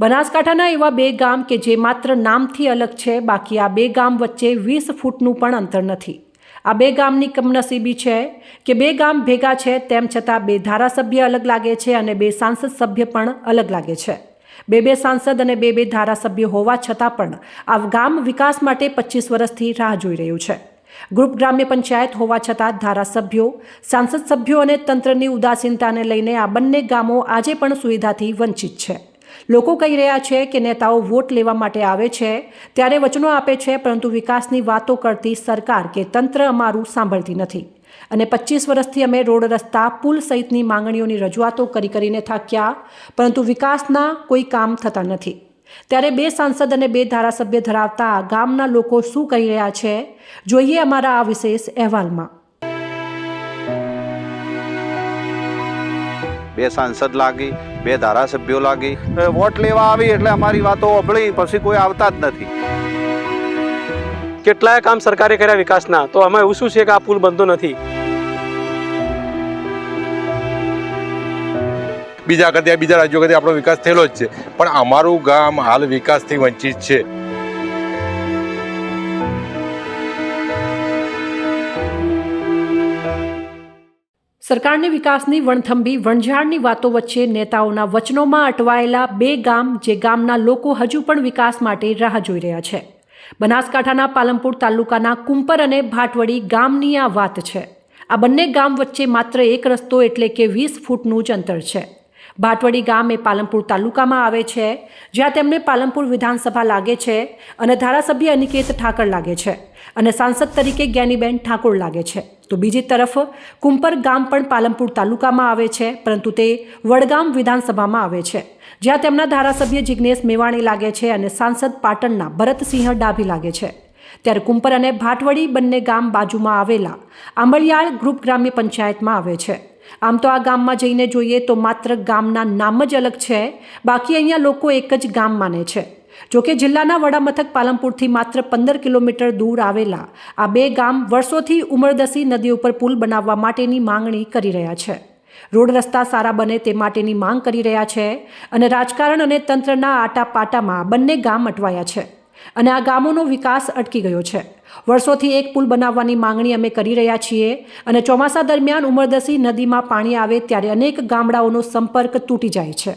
બનાસકાંઠાના એવા બે ગામ કે જે માત્ર નામથી અલગ છે, બાકી આ બે ગામ વચ્ચે વીસ ફૂટનું પણ અંતર નથી. આ બે ગામની કમનસીબી છે કે બે ગામ ભેગા છે તેમ છતાં બે ધારાસભ્ય અલગ લાગે છે અને બે સાંસદ સભ્ય પણ અલગ લાગે છે. બે બે સાંસદ અને બે બે ધારાસભ્ય હોવા છતાં પણ આ ગામ વિકાસ માટે પચીસ વર્ષથી રાહ જોઈ રહ્યું છે. ગ્રુપ ગ્રામ્ય પંચાયત હોવા છતાં ધારાસભ્યો, સાંસદ સભ્યો અને તંત્રની ઉદાસીનતાને લઈને આ બંને ગામો આજે પણ સુવિધાથી વંચિત છે. લોકો કહી રહ્યા છે કે નેતાઓ વોટ લેવા માટે આવે છે, ત્યારે વચનો આપે છે, પરંતુ વિકાસની વાતો કરતી સરકાર કે તંત્ર અમારું સાંભળતી નથી. અને પચીસ વર્ષથી અમે રોડ રસ્તા, પુલ સહિતની માંગણીઓની રજૂઆતો કરી કરીને થાક્યા, પરંતુ વિકાસના કોઈ કામ થતા નથી. ત્યારે બે સાંસદ અને બે ધારાસભ્ય ધરાવતા ગામના લોકો શું કહી રહ્યા છે, જોઈએ અમારા આ વિશેષ અહેવાલમાં. બે સાંસદ લાગી બે ધારાસભ્યો લાગી. વોટ લેવા આવી એટલે અમારી વાતો અભળી પછી કોઈ આવતા જ નથી. કેટલાય કામ સરકારે કર્યા વિકાસના તો અમે એવું શું છે કે આ પુલ બનતો નથી? બીજા કરતા બીજા રાજ્યો કરતા આપણો વિકાસ થયેલો જ છે. પણ અમારું ગામ હાલ વિકાસથી વંચિત છે. સરકારની વિકાસની વણથંભી, વણઝાડની વાતો વચ્ચે નેતાઓના વચનોમાં અટવાયેલા બે ગામ, જે ગામના લોકો હજુ પણ વિકાસ માટે રાહ જોઈ રહ્યા છે. બનાસકાંઠાના પાલનપુર તાલુકાના કુંપર અને ભાટવડી ગામની આ વાત છે. આ બંને ગામ વચ્ચે માત્ર એક રસ્તો એટલે કે વીસ ફૂટનું જ અંતર છે. ભાટવડી ગામ એ પાલનપુર તાલુકામાં આવે છે, જ્યાં તેમને પાલનપુર વિધાનસભા લાગે છે અને ધારાસભ્ય અનિકેત ઠાકર લાગે છે અને સાંસદ તરીકે જ્ઞાનીબેન ઠાકોર લાગે છે. તો બીજી તરફ કુંપર ગામ પણ પાલનપુર તાલુકામાં આવે છે, પરંતુ તે વડગામ વિધાનસભામાં આવે છે. જ્યાં તેમના ધારાસભ્ય જિજ્ઞેશ મેવાણી લાગે છે અને સાંસદ પાટણના ભરતસિંહ ડાભી લાગે છે. ત્યારે કુંપર અને ભાટવડી બંને ગામ બાજુમાં આવેલા આંબળિયાળ ગ્રુપ ગ્રામ્ય પંચાયતમાં આવે છે. આમ તો આ ગામમાં જઈને જોઈએ તો માત્ર ગામના નામ જ અલગ છે, બાકી અહીંયા લોકો એક જ ગામ માને છે. જોકે જિલ્લાના વડામથક પાલનપુરથી માત્ર પંદર કિલોમીટર દૂર આવેલા આ બે ગામ વર્ષોથી ઉમરદસી નદી ઉપર પુલ બનાવવા માટેની માંગણી કરી રહ્યા છે. રોડ રસ્તા સારા બને તે માટેની માંગ કરી રહ્યા છે અને રાજકારણ અને તંત્રના આટાપાટામાં બંને ગામ અટવાયા છે અને આ ગામોનો વિકાસ અટકી ગયો છે. વર્ષોથી એક પુલ બનાવવાની માંગણી અમે કરી રહ્યા છીએ અને ચોમાસા દરમિયાન ઉમરદસી નદીમાં પાણી આવે ત્યારે અનેક ગામડાઓનો સંપર્ક તૂટી જાય છે.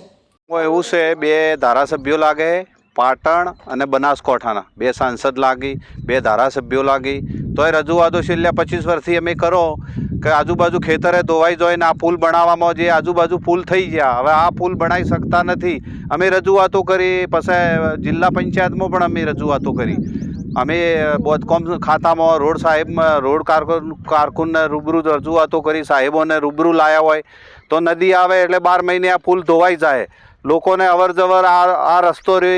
એવું છે, બે ધારાસભ્યો લાગે પાટણ અને બનાસકાંઠાના. બે સાંસદ લાગી, બે ધારાસભ્યો લાગી. તોય રજૂઆતો છેલ્લા પચીસ વર્ષથી અમે કરો કે આજુબાજુ ખેતરે ધોવાઈ જોઈને આ પુલ બનાવવામાં જે આજુબાજુ પુલ થઈ ગયા. હવે આ પુલ બનાવી શકતા નથી. અમે રજૂઆતો કરી, પછી જિલ્લા પંચાયતમાં પણ અમે રજૂઆતો કરી. અમે બોધકોમ ખાતામાં રોડ સાહેબમાં રોડ કારકુન, કારકુનને રૂબરૂ રજૂઆતો કરી. સાહેબોને રૂબરૂ લાયા હોય. તો નદી આવે એટલે બાર મહિને આ પુલ ધોવાઈ જાય. લોકોને અવરજવર આ આ રસ્તો રે,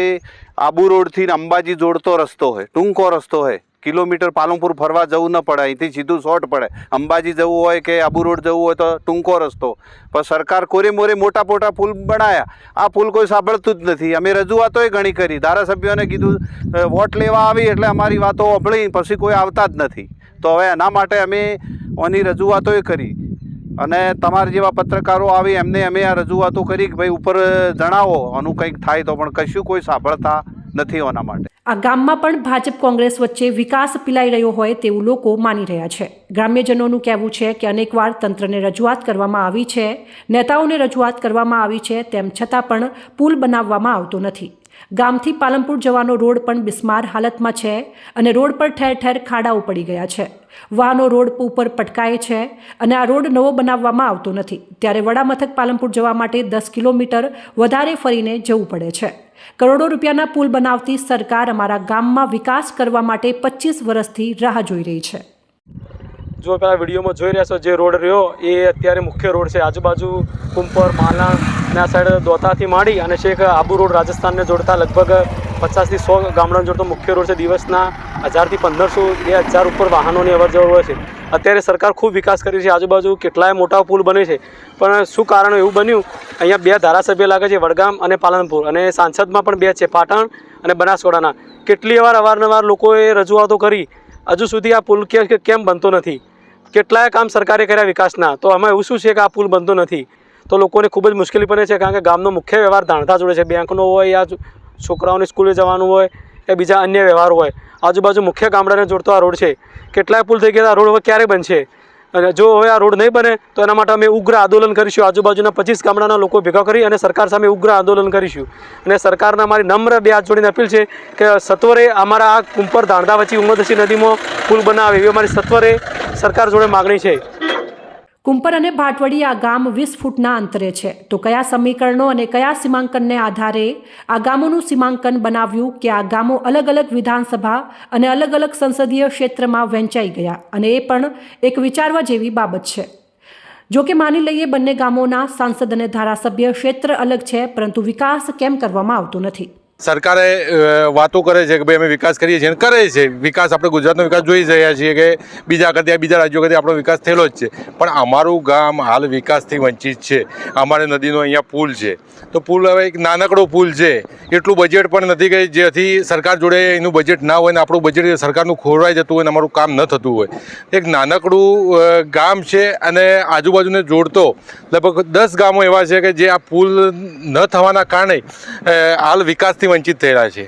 આબુ રોડથી અંબાજી જોડતો રસ્તો હોય, ટૂંકો રસ્તો હોય. કિલોમીટર પાલનપુર ફરવા જવું ન પડે, અહીંથી સીધું શોર્ટ પડે. અંબાજી જવું હોય કે આબુ રોડ જવું હોય તો ટૂંકો રસ્તો. પણ સરકાર કોરે મોરે મોટા મોટા પુલ બનાવ્યા આ પુલ કોઈ સાંભળતું જ નથી. અમે રજૂઆતોય ઘણી કરી. ધારાસભ્યોને કીધું વોટ લેવા આવી એટલે અમારી વાતો અભળી પછી કોઈ આવતા જ નથી. તો હવે એના માટે અમે ઓની રજૂઆતોય કરી. અને તમારા જેવા પત્રકારો આવી એમને અમે આ રજૂઆતો કરી કે ભાઈ ઉપર જણાવો. આનું કંઈક થાય તો પણ કશું કોઈ સાંભળતા નથી હોના માટે. આ ગામમાં પણ ભાજપ કોંગ્રેસ વચ્ચે વિકાસ પીલાઈ રહ્યો હોય તેવું લોકો માની રહ્યા છે. ગ્રામ્યજનોનું કહેવું છે કે અનેકવાર તંત્રને રજૂઆત કરવામાં આવી છે, નેતાઓને રજૂઆત કરવામાં આવી છે, તેમ છતાં પણ પુલ બનાવવામાં આવતો નથી. ગામથી પાલનપુર જવાનો રોડ પણ બિસ્માર હાલતમાં છે અને રોડ પર ઠેર ઠેર ખાડાઓ પડી ગયા છે. વાહનો રોડ ઉપર પટકાય છે અને આ રોડ નવો બનાવવામાં આવતો નથી. ત્યારે વડામથક પાલનપુર જવા માટે દસ કિલોમીટર વધારે ફરીને જવું પડે છે. કરોડો રૂપિયાના પુલ બનાવતી સરકાર અમારા ગામમાં વિકાસ કરવા માટે પચીસ વર્ષથી રાહ જોઈ રહી છે. જો પેલા વિડીયોમાં જોઈ રહ્યા છો જે રોડ રહ્યો, એ અત્યારે મુખ્ય રોડ છે. આજુબાજુ કુંપર માલણના સાઈડ દોતાથી માંડી અને છેક આબુ રોડ રાજસ્થાનને જોડતા લગભગ પચાસથી સો ગામડાને જોડતો મુખ્ય રોડ છે. દિવસના હજારથી પંદરસો બે હજાર ઉપર વાહનોની અવર જવર હોય છે. અત્યારે સરકાર ખૂબ વિકાસ કરી છે. આજુબાજુ કેટલાય મોટા પુલ બને છે. પણ શું કારણ એવું બન્યું? અહીંયા બે ધારાસભ્ય લાગે છે, વડગામ અને પાલનપુર. અને સાંસદમાં પણ બે છે, પાટણ અને બનાસકોડાના કેટલી વાર અવારનવાર લોકોએ રજૂઆતો કરી હજુ સુધી આ પુલ કેમ બનતો નથી? કેટલાય કામ સરકારે કર્યા વિકાસના. તો આમાં એવું શું છે કે આ પુલ બનતો નથી? તો લોકોને ખૂબ જ મુશ્કેલી પડે છે કારણ કે ગામનો મુખ્ય વ્યવહાર ધાણતા જોડે છે. બેંકનો હોય યા છોકરાઓને સ્કૂલે જવાનું હોય કે બીજા અન્ય વ્યવહાર હોય. આજુબાજુ મુખ્ય ગામડાને જોડતો આ રોડ છે. કેટલાય પુલ થઈ ગયા રોડ હવે ક્યારે બનશે? અને જો હવે આ રોડ નહીં બને, તો એના માટે અમે ઉગ્ર આંદોલન કરીશું. આજુબાજુના પચીસ ગામડાના લોકો ભેગા કરી અને સરકાર સામે ઉગ્ર આંદોલન કરીશું. અને સરકારના અમારી નમ્ર બે હાથ જોડીને અપીલ છે કે સત્વરે અમારા આ કુંપર ધાંધા વચ્ચે ઉમદસી નદીમાં પુલ બનાવે એવી અમારી સત્વરે સરકાર જોડે માગણી છે. કુંપર અને ભાટવડી આ ગામ વીસ ફૂટના અંતરે છે. તો કયા સમીકરણો અને કયા સીમાંકનને આધારે આ ગામોનું સીમાંકન બનાવ્યું કે આ ગામો અલગ અલગ વિધાનસભા અને અલગ અલગ સંસદીય ક્ષેત્રમાં વહેંચાઈ ગયા? અને એ પણ એક વિચારવા જેવી બાબત છે. જો કે માની લઈએ બંને ગામોના સાંસદ અને ધારાસભ્ય ક્ષેત્ર અલગ છે, પરંતુ વિકાસ કેમ કરવામાં આવતો નથી? સરકારે વાતો કરે છે કે ભાઈ અમે વિકાસ કરીએ છીએ. અને કરે છે. વિકાસ આપણે ગુજરાતનો વિકાસ જોઈ રહ્યા છીએ કે બીજા કરતાં બીજા રાજ્યો કરતાં આપણો વિકાસ થયેલો જ છે. પણ અમારું ગામ હાલ વિકાસથી વંચિત છે. અમારે નદીનો અહીંયા પુલ છે. તો પુલ હવે એક નાનકડો પુલ છે. એટલું બજેટ પણ નથી કે જેથી સરકાર જોડે એનું બજેટ ના હોય ને આપણું બજેટ સરકારનું ખોરવાઈ જતું હોય ને અમારું કામ ન થતું હોય. એક નાનકડું ગામ છે અને આજુબાજુને જોડતો લગભગ દસ ગામો એવા છે કે જે આ પુલ ન થવાના કારણે હાલ વિકાસથી વંચિત થયેલા છે.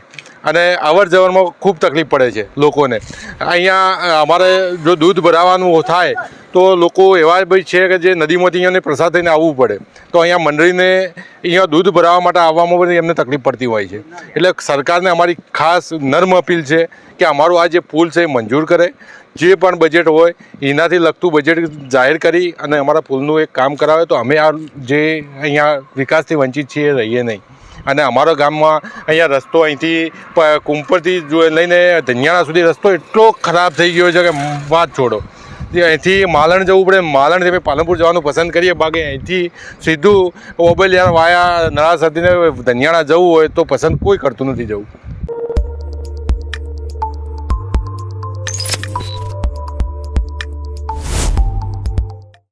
અને અવર જવરમાં ખૂબ તકલીફ પડે છે લોકોને. અહીંયા અમારે જો દૂધ ભરાવાનું થાય, તો લોકો એવા ભાઈ છે કે જે નદીમાંથી અહીંયાને પ્રસાદ થઈને આવવું પડે. તો અહીંયા મંડળીને અહીંયા દૂધ ભરાવવા માટે આવવામાં પણ એમને તકલીફ પડતી હોય છે. એટલે સરકારને અમારી ખાસ નર્મ અપીલ છે કે અમારું આ જે પુલ છે એ મંજૂર કરે. જે પણ બજેટ હોય, એનાથી લગતું બજેટ જાહેર કરી અને અમારા પુલનું એક કામ કરાવે તો અમે આ જે અહીંયા વિકાસથી વંચિત છીએ રહીએ નહીં. અને અમારા ગામમાં અહીંયા રસ્તો અહીંથી કુંપરથી લઈને ધનિયાણા સુધી રસ્તો એટલો ખરાબ થઈ ગયો છે કે વાત છોડો. અહીંથી માલણ જવું પડે માલણથી અમે પાલનપુર જવાનું પસંદ કરીએ, બાકી અહીંથી સીધું ઓબલિયાર વાયા નળાસરથીને ધનિયાણા જવું હોય તો પસંદ કોઈ કરતું નથી જવું.